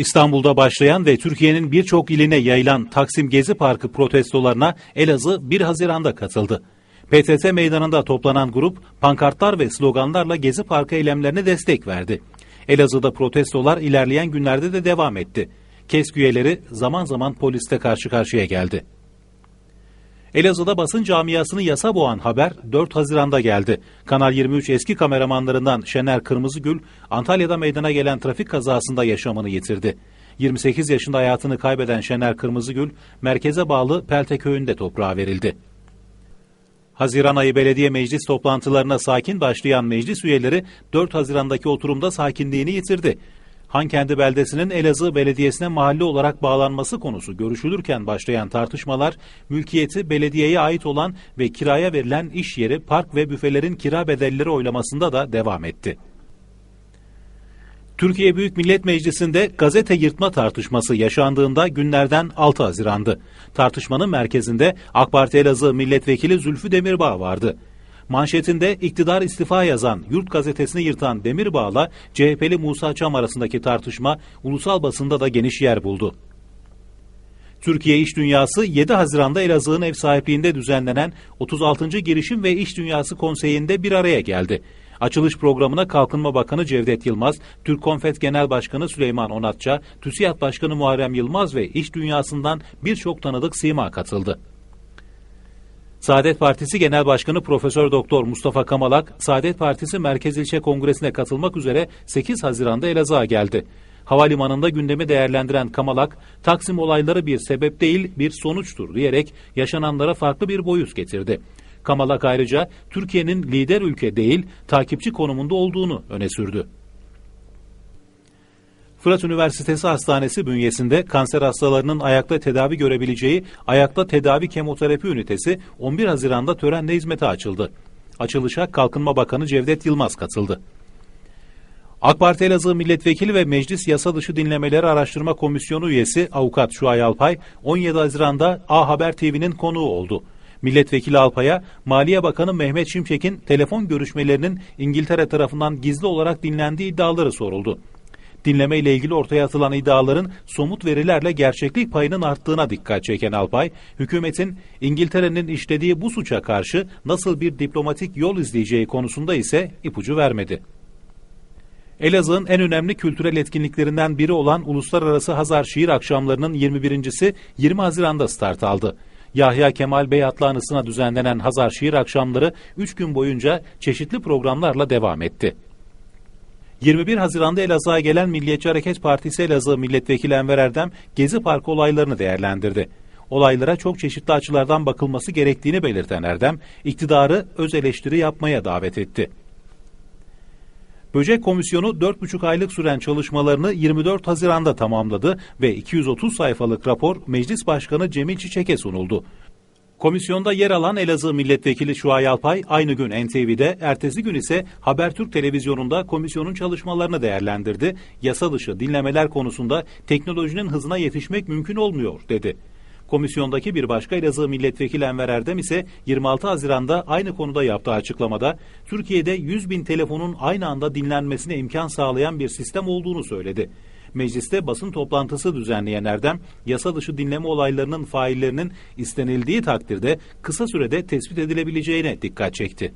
İstanbul'da başlayan ve Türkiye'nin birçok iline yayılan Taksim Gezi Parkı protestolarına Elazığ 1 Haziran'da katıldı. PTT meydanında toplanan grup pankartlar ve sloganlarla Gezi Parkı eylemlerine destek verdi. Elazığ'da protestolar ilerleyen günlerde de devam etti. KESK üyeleri zaman zaman poliste karşı karşıya geldi. Elazığ'da basın camiasını yasa boğan haber 4 Haziran'da geldi. Kanal 23 eski kameramanlarından Şener Kırmızıgül, Antalya'da meydana gelen trafik kazasında yaşamını yitirdi. 28 yaşında hayatını kaybeden Şener Kırmızıgül, merkeze bağlı Pelte köyünde toprağa verildi. Haziran ayı belediye meclis toplantılarına sakin başlayan meclis üyeleri 4 Haziran'daki oturumda sakinliğini yitirdi. Hankendi beldesinin Elazığ Belediyesi'ne mahalle olarak bağlanması konusu görüşülürken başlayan tartışmalar, mülkiyeti belediyeye ait olan ve kiraya verilen iş yeri, park ve büfelerin kira bedelleri oylamasında da devam etti. Türkiye Büyük Millet Meclisi'nde gazete yırtma tartışması yaşandığında günlerden 6 Haziran'dı. Tartışmanın merkezinde AK Parti Elazığ Milletvekili Zülfü Demirbağ vardı. Manşetinde iktidar istifa yazan Yurt gazetesini yırtan Demirbağ'la CHP'li Musa Çam arasındaki tartışma ulusal basında da geniş yer buldu. Türkiye İş Dünyası 7 Haziran'da Elazığ'ın ev sahipliğinde düzenlenen 36. Girişim ve İş Dünyası Konseyi'nde bir araya geldi. Açılış programına Kalkınma Bakanı Cevdet Yılmaz, Türk Konfet Genel Başkanı Süleyman Onatça, TÜSİAD Başkanı Muharrem Yılmaz ve iş dünyasından birçok tanıdık sima katıldı. Saadet Partisi Genel Başkanı Profesör Doktor Mustafa Kamalak, Saadet Partisi Merkez İlçe Kongresi'ne katılmak üzere 8 Haziran'da Elazığ'a geldi. Havalimanında gündemi değerlendiren Kamalak, Taksim olayları bir sebep değil bir sonuçtur diyerek yaşananlara farklı bir boyut getirdi. Kamalak ayrıca Türkiye'nin lider ülke değil takipçi konumunda olduğunu öne sürdü. Fırat Üniversitesi Hastanesi bünyesinde kanser hastalarının ayakta tedavi görebileceği ayakta tedavi kemoterapi ünitesi 11 Haziran'da törenle hizmete açıldı. Açılışa Kalkınma Bakanı Cevdet Yılmaz katıldı. AK Parti Elazığ Milletvekili ve Meclis Yasa Dışı Dinlemeleri Araştırma Komisyonu üyesi Avukat Şuay Alpay 17 Haziran'da A Haber TV'nin konuğu oldu. Milletvekili Alpay'a Maliye Bakanı Mehmet Şimşek'in telefon görüşmelerinin İngiltere tarafından gizli olarak dinlendiği iddiaları soruldu. Dinleme ile ilgili ortaya atılan iddiaların somut verilerle gerçeklik payının arttığına dikkat çeken Alpay, hükümetin İngiltere'nin işlediği bu suça karşı nasıl bir diplomatik yol izleyeceği konusunda ise ipucu vermedi. Elazığ'ın en önemli kültürel etkinliklerinden biri olan Uluslararası Hazar Şiir Akşamları'nın 21.si 20 Haziran'da start aldı. Yahya Kemal Bey adlı anısına düzenlenen Hazar Şiir Akşamları 3 gün boyunca çeşitli programlarla devam etti. 21 Haziran'da Elazığ'a gelen Milliyetçi Hareket Partisi Elazığ Milletvekili Enver Erdem Gezi Parkı olaylarını değerlendirdi. Olaylara çok çeşitli açılardan bakılması gerektiğini belirten Erdem, iktidarı öz eleştiri yapmaya davet etti. Böcek Komisyonu 4,5 aylık süren çalışmalarını 24 Haziran'da tamamladı ve 230 sayfalık rapor Meclis Başkanı Cemil Çiçek'e sunuldu. Komisyonda yer alan Elazığ Milletvekili Şuay Alpay aynı gün NTV'de, ertesi gün ise Habertürk Televizyonu'nda komisyonun çalışmalarını değerlendirdi. Yasa dışı dinlemeler konusunda teknolojinin hızına yetişmek mümkün olmuyor dedi. Komisyondaki bir başka Elazığ Milletvekili Enver Erdem ise 26 Haziran'da aynı konuda yaptığı açıklamada Türkiye'de 100 bin telefonun aynı anda dinlenmesine imkan sağlayan bir sistem olduğunu söyledi. Mecliste basın toplantısı düzenleyen Erdem, yasa dışı dinleme olaylarının faillerinin istenildiği takdirde kısa sürede tespit edilebileceğine dikkat çekti.